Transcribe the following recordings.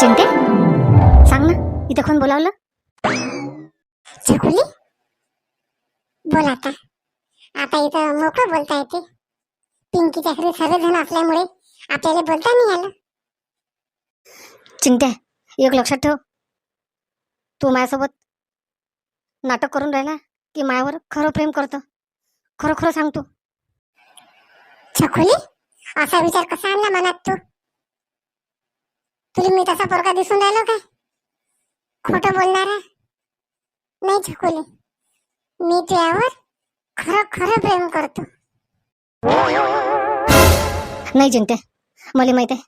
चिंते? सांग ना इथं कोण बोलावलं? छकुली बोल आता. आता इथं मोकळं बोलता येते. पिंकीच्या घरी सर्वजण असल्यामुळे आपल्याला बोलता नाही आलं. चिंत्या एक लक्षात ठेव. तू माझ्यासोबत नाटक करून राहिला की मायावर खरं प्रेम करतो? खरं खरं सांगतो छकुली असा विचार कसा आणला मनात तू? तुला मी तसा पोरगा दिसून राहिलो काय? खोटं बोलणार? आहे नाही छकुली. मी तुझ्यावर खरं खरं प्रेम करतो. नाही चिंत्या मला माहीत आहे.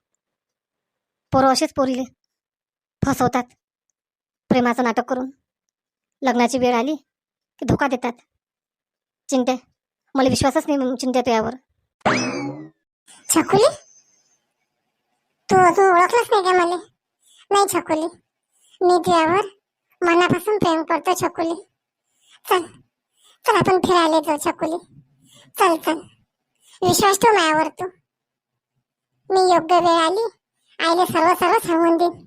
पोरं असेच पोरीले फसवतात. प्रेमाचं नाटक करून. लग्नाची वेळ आली की धोका देतात. चिंत्या मला विश्वासच नाही चिंत्या तुझ्यावर. छकुली? तू अजून ओळखलंच नाही का मला. नाही छकुली. मी तुझ्यावर मनापासून प्रेम करतो छकुली. चल चल आपण फिरायला जाऊ छकुली. चल चल. विश्वास ठेव माझ्यावर तू. मी योग्य वेळ आली आईला सर्व सर्व सांगून देईन.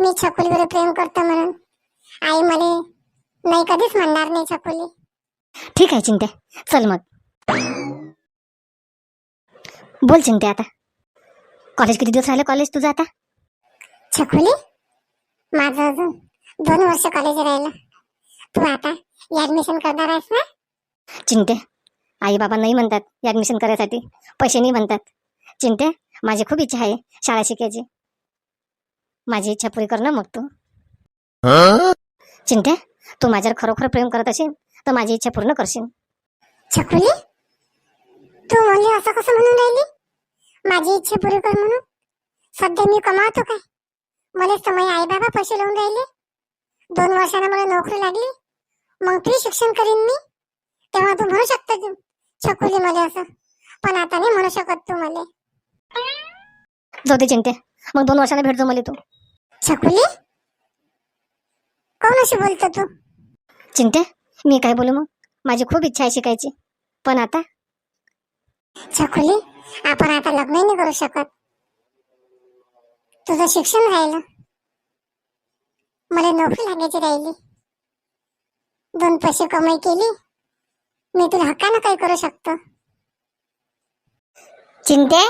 मी छकुलीवर प्रेम करतो म्हणून. आई मला नाही कधीच म्हणणार नाही छकुली. ठीक आहे चिंत्या. चल मग. बोल चिंत्या आता. कॉलेज किती दिवस राहिलं कॉलेज तुझं आता? छकुली माझं अजून दोन वर्ष कॉलेज राहिलं. तू आता ऍडमिशन करणार आहेस ना? चिंत्या आई बाबा नाही म्हणतात ऍडमिशन करायसाठी. पैसे नाही म्हणतात. चिंत्या माझी खूप इच्छा आहे शाळा शिकायची. माझी इच्छा पुरी कर ना मग तू. चिंत्या तू माझ्यावर खरोखर प्रेम करत असेल तर माझी इच्छा पूर्ण करशील. छकुली तू म्हणली असं कसं म्हणून राहिली? माझी इच्छा पुरी कर म्हणून. सध्या मी कमावतो काय? मला समय आई बाबा पैसे लावून राहिले. दोन वर्षानं मला नोकरी लागली. मग तू शिक्षण करीन मी. तेव्हा तू म्हणू शकतो छकुली मला असं. पण आता नाही म्हणू शकत तू मला. जाऊ दे चिंत्या मग दोन वर्षाने भेटतो मला तू. छकुली? कोण अशी बोलतो तू? चिंत्या मी काय बोलू मग? माझी खूप इच्छा आहे शिकायची. पण आता? छकुली? आपण आता लग्न नाही करू शकत. तुझं शिक्षण राहिलं. मला नोकरी लागायची राहिली. दोन पैसे कमाई केली. मी तुला हक्कानं काय करू शकतो. चिंते?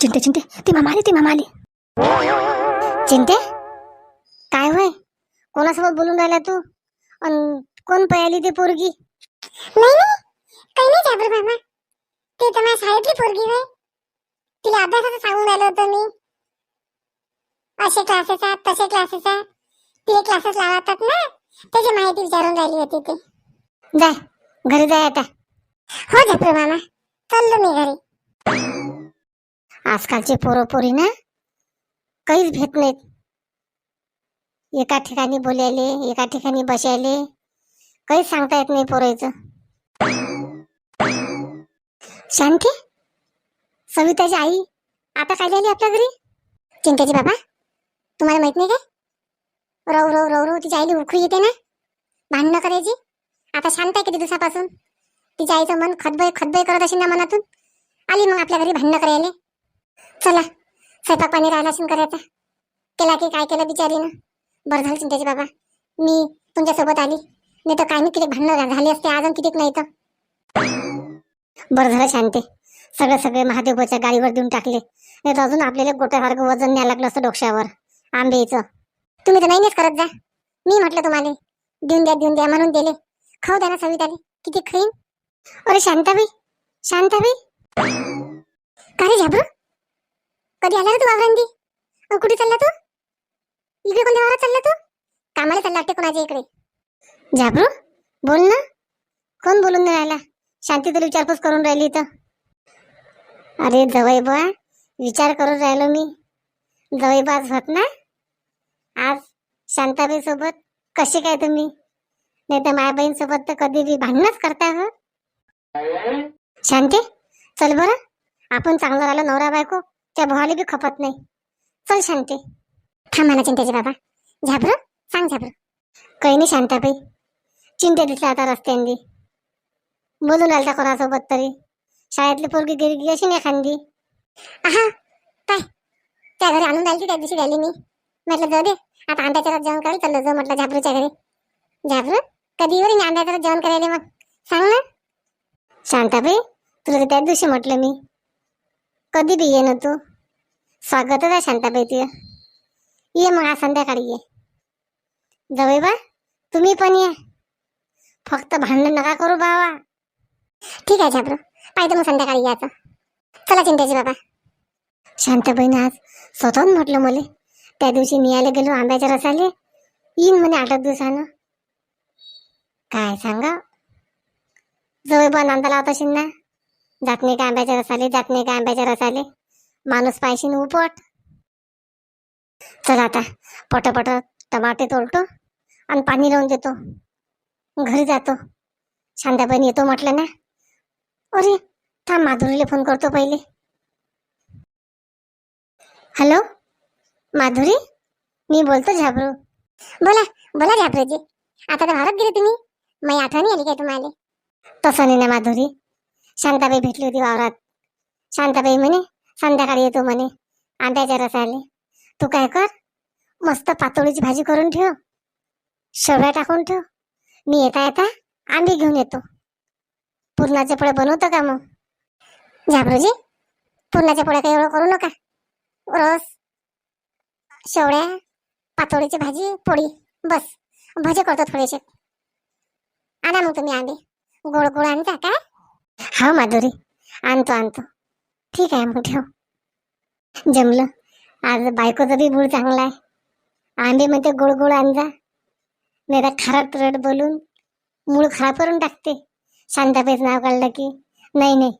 चिंते चिंते. ती मामा आली ती मामा आली चिंते? काय होय? कोणासोबत बोलून राहिला तू? अन कोण पयाली ती पोरगी? नाही नाही. काही नाही जाबर बाबा ती तर माझ्या शाळेतली पोरगी होय. तिला अभ्यासाचं सांगून राहिलं होतो मी. असे क्लासेस आहेत तसे क्लासेस आहेत. तिला क्लासेस लावतात ना त्याची माहिती विचारून राहिली होती ती. जा घरी जाय आता. हो जाबर मामा. चाललो मी घरी. आजकालची पोरं पोरी ना काहीच भेट नाहीत. एका ठिकाणी बोलायले एका ठिकाणी बसायले. काहीच सांगता येत नाही पोरायचं. शांती? सविताची आई आता काय झाली आपल्या घरी? चिंताजी बाबा तुम्हाला माहीत नाही काय? रव रव रव रव तिच्या आईली उखळी येते ना? भांडणं करायची? आता शांत आहे किती दिवसापासून? तिच्या आईचं मन खतबय खतबय करत असेल ना मनातून? आली मग आपल्या घरी भांडणं करायला? चला स्वयंपाक पाणी राहिला असेल करायचा. केला की काय केलं बिचारीनं? बरं झालं चिंताजी बाबा. मी तुमच्यासोबत आली. नाही तर काय मी किती भांडणं झाली असते अजून कितीक नाही तर. बरं झालं शांते. सगळे सगळे महादेवच्या गाडीवर देऊन टाकले. नाही तर अजून आपल्याला गोट्यासारखं वजन न्याय लागलं असतं डोक्यावर आंबेचं. तुम्ही तर नाही करत जा. मी म्हटलं तुम्हाला देऊन द्या देऊन द्या म्हणून दिले. खाऊ द्या ना सविताले किती खाईन अरे शांताबाई शांताबाई. का रे झाबरू? कधी आला रे तू वावरंदी? अन कुठे चालला तू? इकडे कोणत्या वावरात चालला तू? कामाला चालला वाटते कोणाच्या इकडे? झाबरू बोल ना. कोण बोलून नाही राहिला? शांती तुला विचारपूस करून राहिली तर अरे जवळ बा विचार करून राहिलो मी. जवळबाज होत ना आज शांताबाई सोबत कसे काय तुम्ही? नाही तर माया बहीण सोबत तर कधी बी भांडणच करता हो. शांती चल बरं. आपण चांगलं राहिलो नवरा बायको त्या भावाला बी खपत नाही. चल शांती. थांबा ना चिंतेचे बाबा. झाबर सांग झाबर. काही नाही शांताबाई. चिंते दिसल्या आता रस्त्यांनी. बोलून आलता कोणासोबत तरी. शाळेतली पोरगी गेली की अशी नाही खांदी आहा काय? त्या घरी आणून राहिली त्या दिवशी राहिली मी म्हटलं जाऊ दे आता अंड्याच्या रस जेवण करायला चाललं जाऊ म्हटलं झाबरूच्या घरी. झाबरू? कधी येऊ रे मी अंड्याचं जेवण करायला मग? सांग ना. शांताबाई तुला तर त्याच दिवशी म्हटलं मी. कधी बी ये ना तू. स्वागतच आहे शांताबाई तुझं. ये मग आज संध्याकाळी ये. जवळ बा तुम्ही पण या. फक्त भांडण नका करू बाबा. ठीक आहे झाबरू. पाहिजे मग संध्याकाळी यायचं. चला चिंताजी बाबा. शांताबाईनं आज स्वतःहून म्हटलं मला. त्या दिवशी न्यायला गेलो आंब्याच्या रसाले. येईन म्हणे आठ दिवसानं. काय सांगा? जवळ बा नांदा होता शिन्ना ना. जात नाही का आंब्याच्या रसाले जात नाही का आंब्याच्या रसाले. माणूस पायशीन उपट. चल आता पटपट टमाटे तोडतो आणि पाणी लावून देतो. घरी जातो. शांताबाईने येतो म्हटलं ना. माधुरीला फोन करतो पहिले. हॅलो? माधुरी? मी बोलतो झाबरू. बोला बोला झाबरूजी. आता तर भारत गेले तुम्ही. माझी आठवणी आली काय तुम्हाला? तसं नाही ना माधुरी. शांताबाई भेटली होती वावरात. शांताबाई म्हणे संध्याकाळी येतो म्हणे. आंब्याच्या रसाले. तू काय कर? मस्त पातोळीची भाजी करून ठेव. शेवया टाकून ठेव. मी येता येता आंबे घेऊन येतो. पुरणाचे पोळे बनवतो का मग? झाबरूजी पुरणाच्या पोळ्या काही एवढं करू नका. रस शेवड्या पातोळीची भाजी पोळी बस. भजे करतो थोडेसे. आणा मग तुम्ही आंबे गोड गोड आणता काय? हा माधुरी. आणतो आणतो. ठीक आहे मग ठेव. जमलं. आज बायकोचा बी मूड चांगला आहे. आंबे म्हणते गोड गोड आणजा. नाही तर खराब तुरट बोलून मूळ खराब करून टाकते. शांताबाईचं नाव काढलं की. नाही नाही.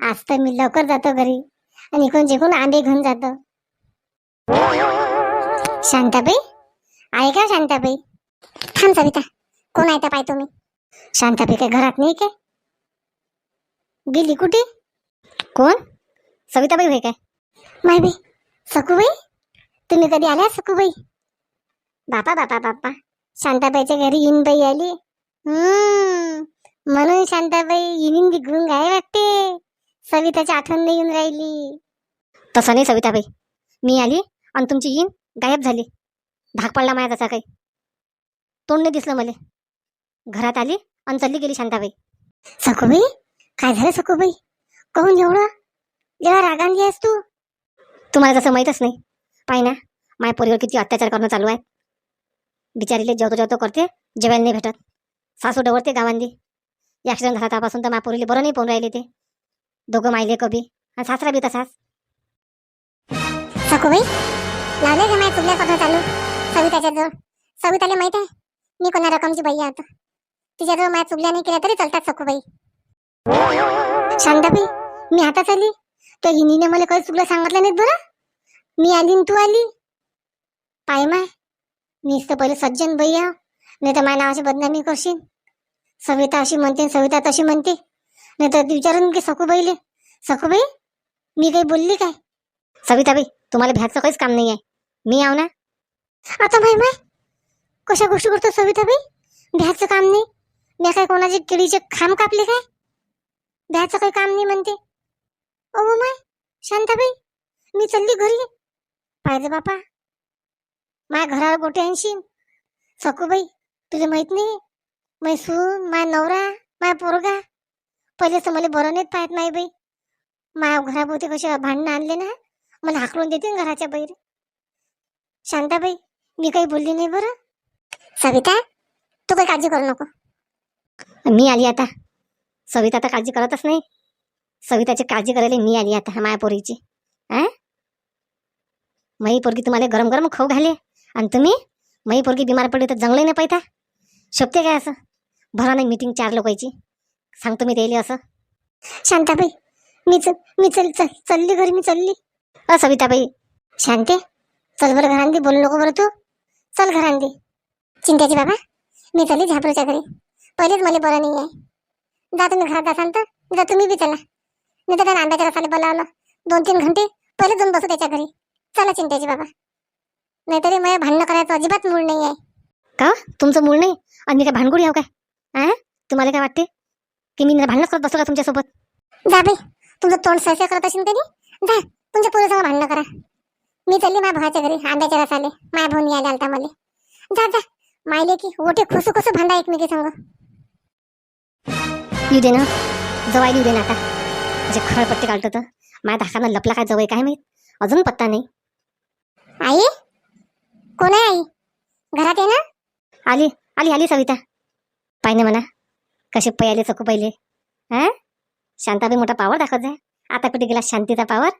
आज तर मी लवकर जातो घरी आणि इकडून जिकडून आंबे घेऊन जातो. शांताबाई? आहे का शांताबाई? थांब सविता. कोण आहे त्या पाय तुम्ही? शांताबाई काय घरात नाही काय? गेली कुठे? कोण? सविताबाई होय काय? माय बाई सकूबाई तुम्ही कधी आल्या सकूबाई बापा बापा बापा. शांताबाईच्या घरी येईन बाई आली. हम्म. म्हणून शांताबाई येईन बिघडून गाय वाटते. सविताची आठवण नाही येऊन राहिली. तसं नाही सविताबाई. मी आली आणि तुमची येईन गायब झाली. धाक पडला माझ्या तसा काही. तोंड नाही दिसलं मला. घरात आली आणि चालली गेली शांताबाई. सखूबाई काय झालं सखूबाई? कहून एवढं? जेव्हा रागांली आहेस तू? तुम्हाला तसं माहीतच नाही. पाय ना माझ्या पोरीवर किती अत्याचार करणं चालू आहे. बिचारीले जेवतो जेवतो करते जेवायला नाही भेटत. सासू डवरते गावांनी. ॲक्सिडेंट झाला त्यापासून तर माझ्या पोरीले बरं नाही पाहून राहिले ते. दोघं मायले कबी आणि सासरा बी तसाच. सखूबाई लावले का माझ्या चुकल्या कथा चालू. सविताच्या जवळ. सविताला माहीत आहे? मी कोणा रकमची बाई आहे आता. तिच्याजवळ माझ्या चुकल्या नाही केल्या तरी चालतात सखूबाई. शांताबाई मी हातात आली? त्या हिनीने मला काही चुकलं सांगितलं नाहीत बरं? मी आली न तू आली? पाय माय मीच तर पहिले सज्जन भैया. नाही तर माझ्या नावाची बदनामी करशील. सविता अशी म्हणते सविता तशी म्हणते. नाही तर विचारून की सखूबाईले सखूबाई मी काही बोलली काय? सविताबाई तुम्हाला भ्याचं काहीच काम नाही आहे मी आव ना? आता माय माय कशा गोष्टी करतो सविताबाई? भ्याचं काम नाही. मी काय कोणाचे केळीचे खांब कापले काय? भ्याचं काही काम नाही म्हणते. ओ माय शांताबाई मी चालली घरी. पाहिजे बापा. माझ्या घरावर गोटे आणशील सकूबाई तुला माहीत नाही? मै सून माय नवरा माय पोरगा. पहिलेच तर मला बरं नाहीत पाहत नाही बाई. माया घराभोवती कसे भांडणं आणले ना मला हाकलून देते घराच्या बाहेर. शांताबाई मी काही बोलली नाही बरं. सविता तू काही काळजी करू नको. मी आली आता. सविता तर काळजी करतच नाही. सविताची काळजी करायला मी आली आता माया पोरीची. आ? माई पोरगी तुम्हाला गरम गरम खाऊ घाले. आणि तुम्ही? माई पोरगी बिमार पडली तर जंगले नाही पाहिता. शोभते काय असं? भरा नाही मीटिंग चार लोकांची. सांगतो मी त्याला असं. शांताबाई मी चल मी चल चल चालली घरी मी चालली. अ सविताबाई. शांते चल बरं घरांदी बोलू नको बरं तू. चल घरांदी चिंताची बाबा मी चालली झापरूच्या घरी. पहिलेच मला बरं नाही आहे जा तुम्ही घरात जासाल तर जा तुम्ही बी चला. मी तर त्या आंब्याच्या रसाला बोलावलं. दोन तीन घंटे पहिले जाऊन बसू त्याच्या घरी. चला चिंताची बाबा. नाहीतरी मला भांडणं करायचं अजिबात मूड नाही आहे का? तुमचं मूळ नाही? आणि मी काय भानगुडी आहो काय? तुम्हाला काय वाटते? की मी भांडणच करत बसतो का तुमच्यासोबत? जा बाई तुमचं तोंड सहसा करत असेल तरी? जा तुमच्या पोरीसमोर भांडणं करा. मी चालली माझ्या भावाच्या घरी आंब्याच्या रसाले माझ्या भाऊन यायला आलता मला जा जा मायले की ओटे खुसू खुसू भांडा एकमेकी संग. येऊ दे ना जवायला येऊ दे ना आता. म्हणजे खळपट्टी काढतो तर माझ्या धाकानं लपला काय जवळ काय माहीत? अजून पत्ता नाही. आई? कोण आहे आई? घरात आहे ना? आली आली आली सविता. पाहिजे म्हणा. कसे पयाले चकू पहिले? हा शांताबाई मोठा पावर दाखवत आहे आता कुठे गेला शांतीचा पावर